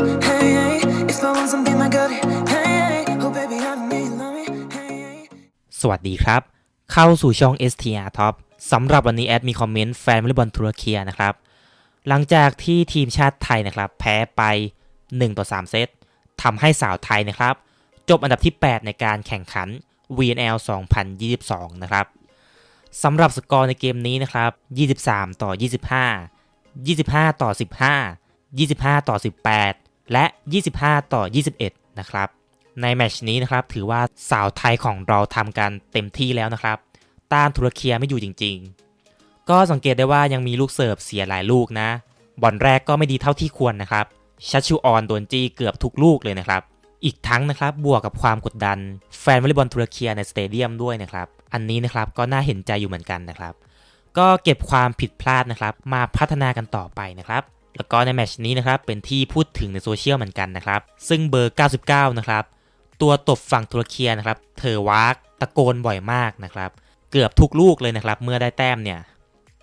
สวัสดีครับ เข้าสู่ช่อง STR Top สำหรับวันนี้แอดมีคอมเมนต์แฟนวอลเลย์บอลตุรเคียนะครับ หลังจากที่ทีมชาติไทยนะครับ แพ้ไป 1 ต่อ 3 เซตทำให้สาวไทยนะครับ จบอันดับที่ 8 ในการแข่งขัน VNL 2022 นะครับสำหรับสกอร์ในเกมนี้นะครับ 23 ต่อ 25 25 ต่อ 15 25 ต่อ 18 และ 25 ต่อ 21 นะครับ ในแมชนี้นะครับถือว่าสาวไทยของเราทำกันเต็มที่แล้วนะครับ ต้านตุรเคียไม่อยู่จริง ๆ ก็สังเกตได้ว่ายังมีลูกเสิร์ฟเสียหลายลูกนะ บอลแรกก็ไม่ดีเท่าที่ควรนะครับ ชัชชูออนโดนจี้เกือบทุกลูกเลยนะครับอีกทั้งนะครับบวกกับความกดดันแฟนวอลเลย์บอลตุรเคียในสเตเดียมด้วยนะครับ อันนี้นะครับก็น่าเห็นใจอยู่เหมือนกันนะครับ ก็เก็บความผิดพลาดนะครับ มาพัฒนากันต่อไปนะครับ แล้วก็ในแมชนี้นะครับเป็นที่พูดถึงในโซเชียลเหมือนกันนะครับ ซึ่งเบอร์ 99 นะครับ ตัวตบฝั่งตุรเคียนะครับ เธอวากตะโกนบ่อยมากนะครับ เกือบทุกลูกเลยนะครับ เมื่อได้แต้มเนี่ย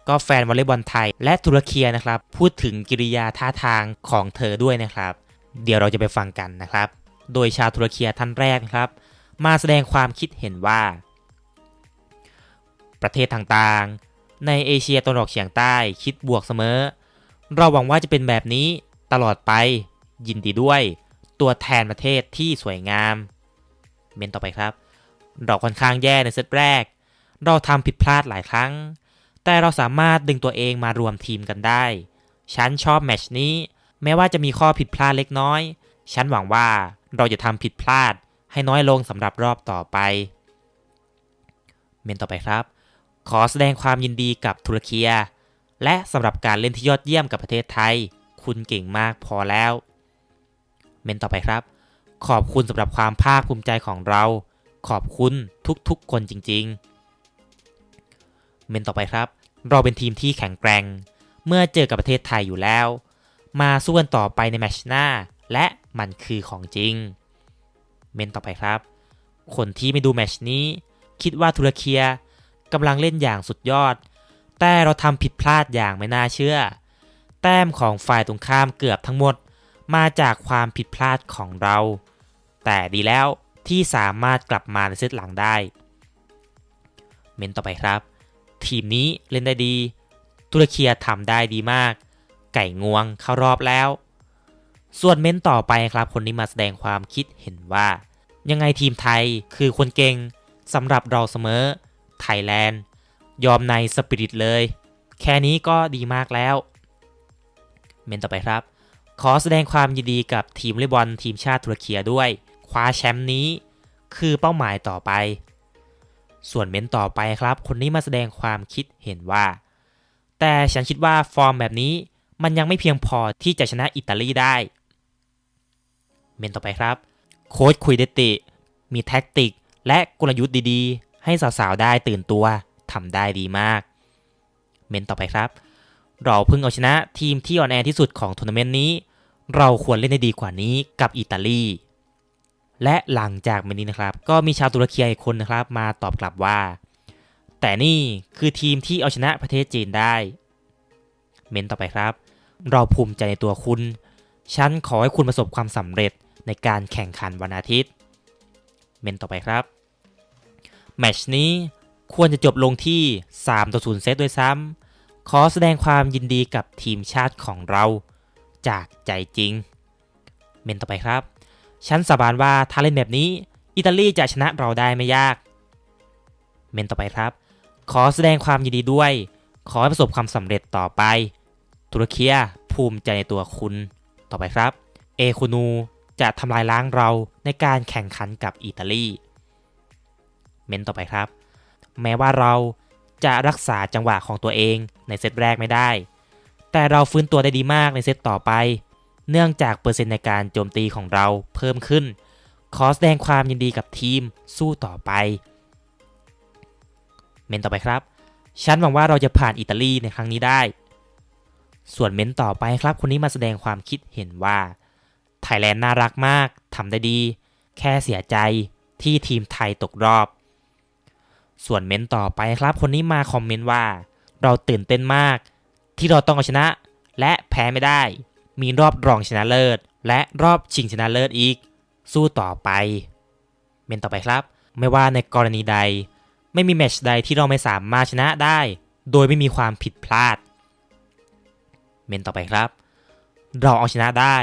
ก็แฟนวอลเลย์บอลไทย และตุรเคียนะครับ พูดถึงกิริยาท่าทางของเธอด้วยนะครับ เดี๋ยวเราจะไปฟังกันนะครับ โดยชาวตุรเคียท่านแรกนะครับ มาแสดงความคิดเห็นว่า ประเทศต่างๆ ในเอเชียตะวันออกเฉียงใต้คิดบวกเสมอ เราหวังว่าจะเป็นแบบนี้ตลอดไป ยินดีด้วย ตัวแทนประเทศที่สวยงาม เมนต่อไปครับ เราค่อนข้างแย่ในเซตแรก เราทำผิดพลาดหลายครั้ง แต่เราสามารถดึงตัวเองมารวมทีมกันได้ ฉันชอบแมชนี้ แม้ว่าจะมีข้อผิดพลาดเล็กน้อย ฉันหวังว่าเราจะทำผิดพลาดให้น้อยลงสำหรับรอบต่อไป เมนต่อไปครับ ขอแสดงความยินดีกับตุรเคีย และสำหรับการเล่นที่ยอดเยี่ยมกับประเทศไทย คุณเก่งมากพอแล้ว เมนต่อไปครับ ขอบคุณสำหรับความภาคภูมิใจของเรา ขอบคุณทุกๆคนจริง ๆ เมนต่อไปครับ เราเป็นทีมที่แข็งแกร่ง เมื่อเจอกับประเทศไทยอยู่แล้ว มาสู้กันต่อไปในแมชหน้า และมันคือของจริง เมนต่อไปครับ คนที่ไม่ดูแมชนี้ คิดว่าตุรเคียกำลังเล่นอย่างสุดยอด แต่เราทำผิดพลาดอย่างไม่น่าเชื่อ แต้มของฝ่ายตรงข้ามเกือบทั้งหมด มาจากความผิดพลาดของเรา แต่ดีแล้วที่สามารถกลับมาในเซตหลังได้ เมนต่อไปครับ ทีมนี้เล่นได้ดี ตุรเคียทำได้ดีมาก ไก่งวงเข้ารอบแล้ว ส่วนเมนต่อไปครับ คนนี้มาแสดงความคิดเห็นว่า ยังไงทีมไทยคือคนเก่งสำหรับเราเสมอไทยแลนด์ ยอมในสปิริตเลย แค่นี้ก็ดีมากแล้ว เมนต่อไปครับ ขอแสดงความยินดีกับทีมเลบอลทีมชาติตุรเคียด้วย คว้าแชมป์นี้ คือเป้าหมายต่อไป ส่วนเมนต่อไปครับ คนนี้มาแสดงความคิดเห็นว่า แต่ฉันคิดว่าฟอร์มแบบนี้มันยังไม่เพียงพอที่จะชนะอิตาลีได้ เมนต่อไปครับ โค้ชคุยเดติ มีแท็กติกและกลยุทธ์ดีๆ ให้สาวๆ ได้ตื่นตัว ทำได้ดีมาก เมนต่อไปครับ เราเพิ่งเอาชนะทีมที่อ่อนแอที่สุดของทัวร์นาเมนต์นี้ เราควรเล่นได้ดีกว่านี้กับอิตาลีและหลังจากเมนนี้นะครับ ก็มีชาวตุรเคีอีกคนนะครับ มาตอบกลับว่า แต่นี่คือทีมที่เอาชนะประเทศจีนได้ เมนต่อไปครับ เราภูมิใจในตัวคุณ ฉันขอให้คุณประสบความสำเร็จในการแข่งขันวันอาทิตย์ เมนต่อไปครับ แมชนี้ ควรจะจบลงที่ 3 ต่อ 0 เซตด้วยซ้ำ ขอแสดงความยินดีกับทีมชาติของเรา จากใจจริง เมนต่อไปครับ ฉันสาบานว่าถ้าเล่นแบบนี้ อิตาลีจะชนะเราได้ไม่ยาก เมนต่อไปครับ ขอแสดงความยินดีด้วย ขอให้ประสบความสำเร็จต่อไป ตุรเคียภูมิใจในตัวคุณ ต่อไปครับ เอคูนูจะทำลายล้างเราในการแข่งขันกับอิตาลี เมนต่อไปครับ แม้ว่าเราจะรักษาจังหวะของตัวเองในเซตแรกไม่ได้ แต่เราฟื้นตัวได้ดีมากในเซตต่อไป เนื่องจากเปอร์เซ็นต์ในการโจมตีของเราเพิ่มขึ้น ขอแสดงความยินดีกับทีมสู้ต่อไป เมนต่อไปครับ ฉันหวังว่าเราจะผ่านอิตาลีในครั้งนี้ได้ ส่วนเมนต่อไปครับ คนนี้มาแสดงความคิดเห็นว่า ไทยแลนด์น่ารักมากทำได้ดี แค่เสียใจที่ทีมไทยตกรอบ ส่วนเมนต่อไปครับ คนนี้มาคอมเมนต์ว่า เราตื่นเต้นมาก ที่เราต้องเอาชนะ และแพ้ไม่ได้ มีรอบรองชนะเลิศ และรอบชิงชนะเลิศอีก สู้ต่อไป เมนต่อไปครับ ไม่ว่าในกรณีใด ไม่มีแมชใดที่เราไม่สามารถชนะได้ โดยไม่มีความผิดพลาด เมนต่อไปครับ เราเอาชนะได้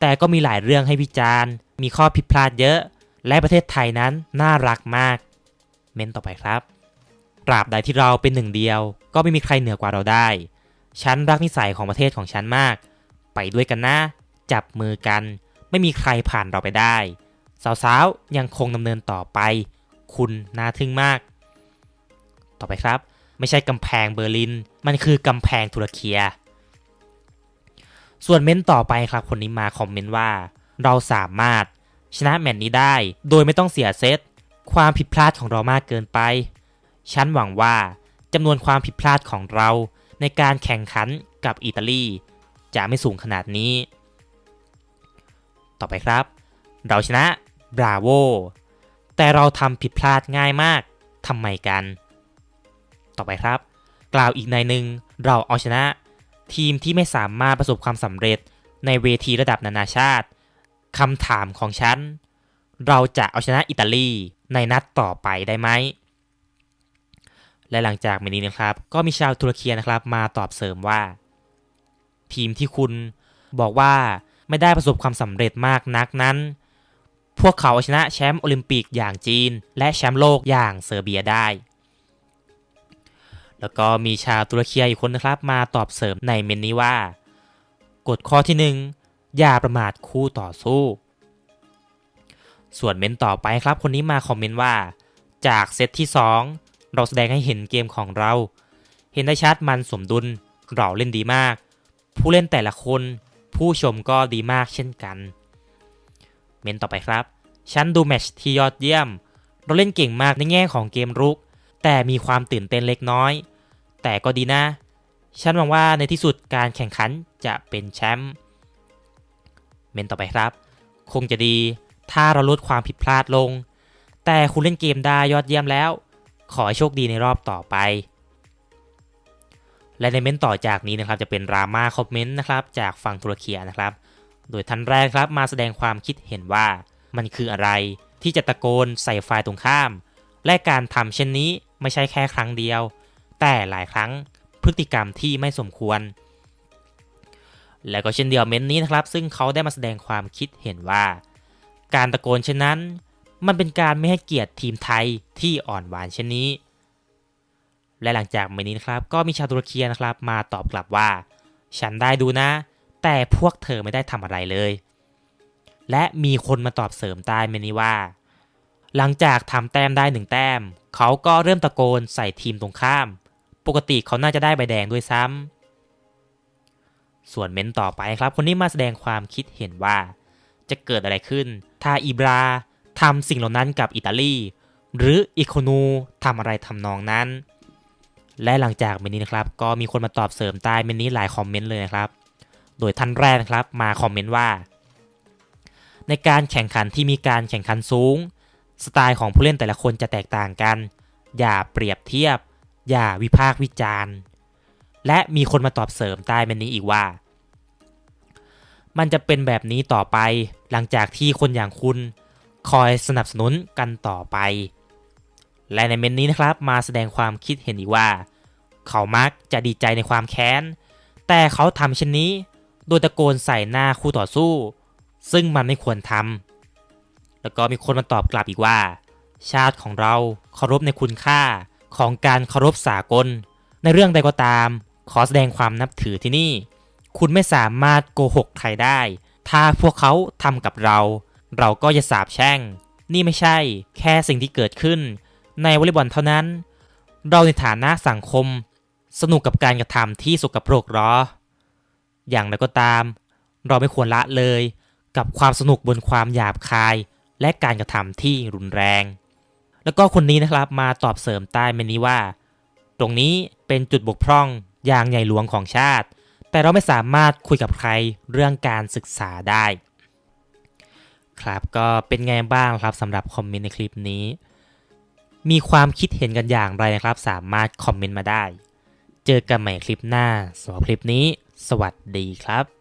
แต่ก็มีหลายเรื่องให้วิจารณ์ มีข้อผิดพลาดเยอะ และประเทศไทยนั้นน่ารักมาก เมนต่อไปครับตราบใดที่เราเป็นหนึ่งเดียว ก็ไม่มีใครเหนือกว่าเราได้ ฉันรักนิสัยของประเทศของฉันมาก ไปด้วยกันนะ จับมือกัน ไม่มีใครผ่านเราไปได้ สาวๆ ยังคงดำเนินต่อไป คุณน่าทึ่งมาก ต่อไปครับ ไม่ใช่กำแพงเบอร์ลิน มันคือกำแพงตุรเคีย ส่วนเม้นต์ต่อไปครับ คนนี้มาคอมเมนต์ว่า เราสามารถชนะแมตช์นี้ได้ โดยไม่ต้องเสียเซต ความผิดพลาดของเรามากเกินไป ฉันหวังว่าจำนวนความผิดพลาดของเราในการแข่งขันกับอิตาลี จะไม่สูงขนาดนี้ ต่อไปครับ เราชนะบราโวแต่เราทำผิดพลาดง่ายมากทำไมกัน ต่อไปครับ กล่าวอีกในหนึ่งเราเอาชนะ ทีมที่ไม่สามารถประสบความสำเร็จในเวทีระดับนานาชาติคำถามของฉัน เราจะเอาชนะอิตาลี ในนัดต่อไปได้ไหม และหลังจากเมนี้นะครับ ก็มีชาวตุรเคีนะครับ มาตอบเสริมว่า ทีมที่คุณบอกว่าไม่ได้ประสบความสำเร็จมากนักนั้น พวกเขาเอาชนะแชมป์โอลิมปิกอย่างจีน และแชมป์โลกอย่างเซอร์เบียได้ แล้วก็มีชาวตุรเคีอีกคนนะครับ มาตอบเสริมในเมนนี้ว่า กฎข้อที่หนึ่งอย่าประมาทคู่ต่อสู้ ส่วนเมนต่อไปครับ คนนี้มาคอมเมนต์ว่า จากเซตที่ 2 เราแสดงให้เห็นเกมของเรา เห็นได้ชัดมันสมดุลเราเล่นดีมาก ผู้เล่นแต่ละคน ผู้ชมก็ดีมากเช่นกัน เมนต่อไปครับ ฉันดูแมชที่ยอดเยี่ยม เราเล่นเก่งมากในแง่ของเกมรุก แต่มีความตื่นเต้นเล็กน้อย แต่ก็ดีนะ ฉันหวังว่าในที่สุดการแข่งขันจะเป็นแชมป์ เมนต่อไปครับ คงจะดี ถ้าเราลดความผิดพลาดลง แต่คุณเล่นเกมได้ยอดเยี่ยมแล้ว ขอให้โชคดีในรอบต่อไป และในเมนต์ต่อจากนี้นะครับจะเป็นดราม่าคอมเมนต์นะครับจากฝั่งตุรเคียนะครับ โดยท่านแรกครับมาแสดงความคิดเห็นว่ามันคืออะไรที่จะตะโกนใส่ฝ่ายตรงข้าม และการทำเช่นนี้ไม่ใช่แค่ครั้งเดียว แต่หลายครั้งพฤติกรรมที่ไม่สมควร และก็เช่นเดียวเมนนี้นะครับ ซึ่งเขาได้มาแสดงความคิดเห็นว่า การตะโกนเช่นนั้น มันเป็นการไม่ให้เกียรติทีมไทยที่อ่อนหวานเช่นนี้ และหลังจากเมนนี้นะครับก็มีชาวตุรเคีนะครับมาตอบกลับว่า ฉันได้ดูนะ แต่พวกเธอไม่ได้ทำอะไรเลย และมีคนมาตอบเสริมใต้เมนนี้ว่า หลังจากทำแต้มได้หนึ่งแต้ม เขาก็เริ่มตะโกนใส่ทีมตรงข้าม ปกติเขาน่าจะได้ใบแดงด้วยซ้ำส่วนเมนต่อไปครับ คนนี้มาแสดงความคิดเห็นว่า จะเกิดอะไรขึ้น ถ้าอิบราทำสิ่งเหล่านั้นกับอิตาลี หรืออิโคนูทำอะไรทำนองนั้น และหลังจากเมนนี้นะครับ ก็มีคนมาตอบเสริมใต้เมนนี้หลายคอมเมนต์เลยนะครับ โดยท่านแรกนะครับมาคอมเมนต์ว่า ในการแข่งขันที่มีการแข่งขันสูง สไตล์ของผู้เล่นแต่ละคนจะแตกต่างกัน อย่าเปรียบเทียบ อย่าวิพากษ์วิจารณ์ และมีคนมาตอบเสริมใต้เมนนี้อีกว่ามันจะเป็นแบบนี้ต่อไป หลังจากที่คนอย่างคุณคอยสนับสนุนกันต่อไป และในเมนนี้นะครับมาแสดงความคิดเห็นอีกว่า เขามักจะดีใจในความแค้น แต่เขาทำเช่นนี้ โดยตะโกนใส่หน้าคู่ต่อสู้ ซึ่งมันไม่ควรทำแล้วก็มีคนมาตอบกลับอีกว่า ชาติของเราเคารพในคุณค่าของการเคารพสากล ในเรื่องใดก็ตาม ขอแสดงความนับถือที่นี่ คุณไม่สามารถโกหกใครได้ ถ้าพวกเขาทำกับเรา เราก็จะสาบแช่ง นี่ไม่ใช่แค่สิ่งที่เกิดขึ้น ในวอลเลย์บอลเท่านั้น เราในฐานะสังคม สนุกกับการกระทำที่สกปรกหรอ อย่างไรก็ตาม เราไม่ควรละเลย กับความสนุกบนความหยาบคาย และการกระทำที่รุนแรง แล้วก็คนนี้นะครับมาตอบเสริมใต้เมนนี้ว่า ตรงนี้เป็นจุดบกพร่องอย่างใหญ่หลวงของชาติ แต่เราไม่สามารถคุยกับใครเรื่องการศึกษาได้ ครับก็เป็นไงบ้างครับสำหรับคอมเมนต์ในคลิปนี้ มีความคิดเห็นกันอย่างไรนะครับ สามารถคอมเมนต์มาได้ เจอกันใหม่คลิปหน้าสำหรับคลิปนี้ สวัสดีครับ